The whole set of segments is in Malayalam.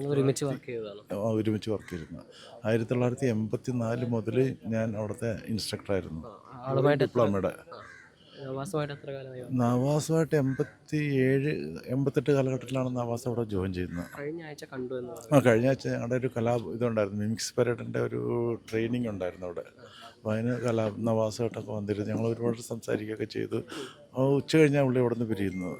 ഒരുമിച്ച് വർക്ക് ചെയ്തിരുന്നു. ആയിരത്തി തൊള്ളായിരത്തി എൺപത്തി നാല് മുതൽ ഞാൻ അവിടുത്തെ ഇൻസ്ട്രക്ടറായിരുന്നു ഡിപ്ലോമയുടെ നവാസുമായിട്ട് എൺപത്തി ഏഴ് എൺപത്തെട്ട് കാലഘട്ടത്തിലാണ് നവാസ് അവിടെ ജോയിൻ ചെയ്യുന്നത് കഴിഞ്ഞ ആഴ്ച കണ്ടു ആ കഴിഞ്ഞ ആഴ്ച ഞങ്ങളുടെ ഒരു കലാ ഇതുണ്ടായിരുന്നു. മിമിക്സ് പരേഡിന്റെ ഒരു ട്രെയിനിങ് ഉണ്ടായിരുന്നു അവിടെ. അപ്പോൾ അതിന് കലാ നവാസുമായിട്ടൊക്കെ വന്നിരുന്നു. ഞങ്ങൾ ഒരുപാട് സംസാരിക്കുകയൊക്കെ ചെയ്തു. ഉച്ച കഴിഞ്ഞാൽ പുള്ളി അവിടെ നിന്ന് പിരിയുന്നത്.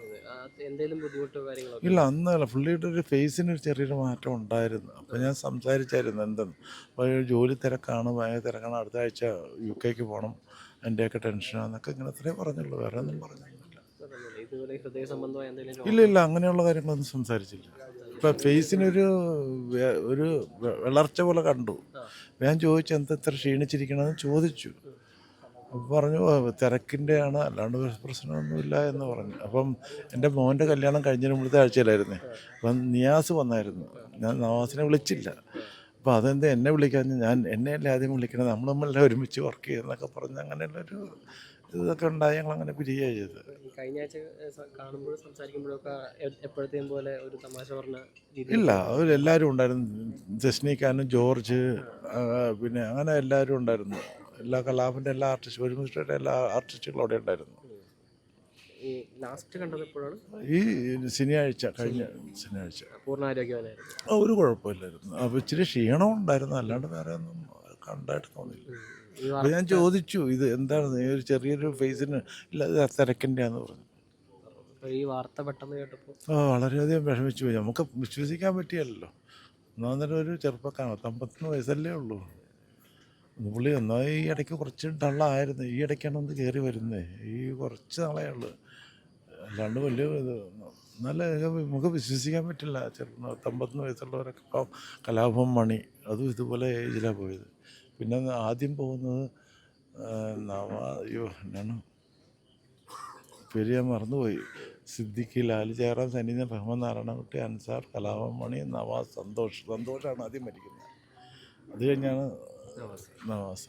എന്തെങ്കിലും ബുദ്ധിമുട്ടോ കാര്യങ്ങളോ ഇല്ല അന്നല്ല. പുള്ളിയുടെ ഒരു ഫേസിന് ഒരു ചെറിയൊരു മാറ്റം ഉണ്ടായിരുന്നു. അപ്പോൾ ഞാൻ സംസാരിച്ചായിരുന്നു എന്തെന്ന്. അപ്പോൾ ഒരു ജോലി തിരക്കാണ് ഭയങ്കര തിരക്കാണ്. അടുത്ത ആഴ്ച യു കെക്ക് പോകണം എന്റെയൊക്കെ ടെൻഷനാന്നൊക്കെ ഇങ്ങനെ അത്രേ പറഞ്ഞുള്ളൂ. വേറെ ഒന്നും പറഞ്ഞില്ല ഇതുപോലെ ഹൃദയ സംബന്ധമായ എന്തെങ്കിലും ഇല്ല ഇല്ല. അങ്ങനെയുള്ള കാര്യങ്ങളൊന്നും സംസാരിച്ചില്ല. ഇപ്പം ഫേസിനൊരു വെ- ഒരു വെ- വിളർച്ച പോലെ കണ്ടു. ഞാൻ ചോദിച്ചു എന്താ ഇത്ര ക്ഷീണിച്ചിരിക്കണമെന്ന് ചോദിച്ചു. അപ്പോൾ പറഞ്ഞു "ആ, തിരക്കിന്റെയാണ് അല്ലാണ്ട് പ്രശ്നമൊന്നുമില്ല എന്ന് പറഞ്ഞു. അപ്പം എന്റെ മോന്റെ കല്യാണം കഴിഞ്ഞ മുമ്പത്തെ ആഴ്ചയിലായിരുന്നേ അപ്പം നിയാസ് വന്നായിരുന്നു. ഞാൻ നവാസിനെ വിളിച്ചില്ല. അപ്പോൾ അതെന്ത് എന്നെ വിളിക്കാൻ? ഞാൻ എന്നെയല്ലേ ആദ്യം വിളിക്കണത്? നമ്മൾ നമ്മളെല്ലാം ഒരുമിച്ച് വർക്ക് ചെയ്യുന്നൊക്കെ പറഞ്ഞ് അങ്ങനെയുള്ളൊരു ഇതൊക്കെ ഉണ്ടായി ഞങ്ങൾ അങ്ങനെ പിരിയുകയാണ് ചെയ്തത് കഴിഞ്ഞ ആഴ്ച കാണുമ്പോഴും സംസാരിക്കുമ്പോഴൊക്കെ എപ്പോഴത്തെയും പോലെ ഒരു തമാശ പറഞ്ഞ ഇല്ല അവരെല്ലാവരും ഉണ്ടായിരുന്നു. ജസ്നിക്കാനും ജോർജ് പിന്നെ അങ്ങനെ എല്ലാവരും ഉണ്ടായിരുന്നു. എല്ലാ കലാപിന്റെ എല്ലാ ആർട്ടിസ്റ്റ് ഒരുമിച്ചിട്ട് എല്ലാ ആർട്ടിസ്റ്റുകളും അവിടെ ഉണ്ടായിരുന്നു. ഈ ലാസ്റ്റ് കണ്ടത് എപ്പോഴാണ്? ഈ ശനിയാഴ്ച കഴിഞ്ഞ ശനിയാഴ്ച. ആ, ഒരു കുഴപ്പമില്ലായിരുന്നു. അപ്പോൾ ഇച്ചിരി ക്ഷീണം ഉണ്ടായിരുന്നു. അല്ലാണ്ട് വേറെ ഒന്നും കണ്ടായിട്ട് തോന്നില്ല അപ്പോൾ ഞാൻ ചോദിച്ചു ഇത് എന്താണ് ഈ ഒരു ചെറിയൊരു ഫേസിന് ഇല്ല ഇത് തിരക്കിന്റെയാന്ന് പറഞ്ഞു. ഈ വാർത്ത പെട്ടെന്ന് കേട്ടപ്പോൾ ആ വളരെയധികം വിഷമിച്ചു പോയി നമുക്ക് വിശ്വസിക്കാൻ പറ്റിയല്ലോ. ഒന്നാന്നേരം ഒരു ചെറുപ്പക്കാരൻ പത്തമ്പത്തൊന്ന് വയസ്സല്ലേ ഉള്ളൂ. പുള്ളി എന്നാൽ ഈ ഇടയ്ക്ക് കുറച്ച് ഡള്ളായിരുന്നു. ഈ ഇടയ്ക്കാണ് ഒന്ന് കയറി വരുന്നത് ഈ കുറച്ച് നാളേ ഉള്ളു. അല്ലാണ്ട് വലിയ ഇത് നല്ല നമുക്ക് വിശ്വസിക്കാൻ പറ്റില്ല. ചെറുപ്പം പത്തൊമ്പത്തൊന്ന് വയസ്സുള്ളവരൊക്കെ ഇപ്പം കലാഭം മണി അതും ഇതുപോലെ ഏജിലാണ് പോയത്. പിന്നെ ആദ്യം പോകുന്നത് നവ അയ്യോ എന്നാണ്? പേര് ഞാൻ മറന്നുപോയി. സിദ്ദിഖി ലാൽ ജയറാം സനീന റഹ്മാൻ നാരായണകുട്ടി അൻസാർ കലാഭം മണി നവാസ് സന്തോഷ്. സന്തോഷാണ് ആദ്യം മരിക്കുന്നത്. അത് കഴിഞ്ഞാണ് നവാസ്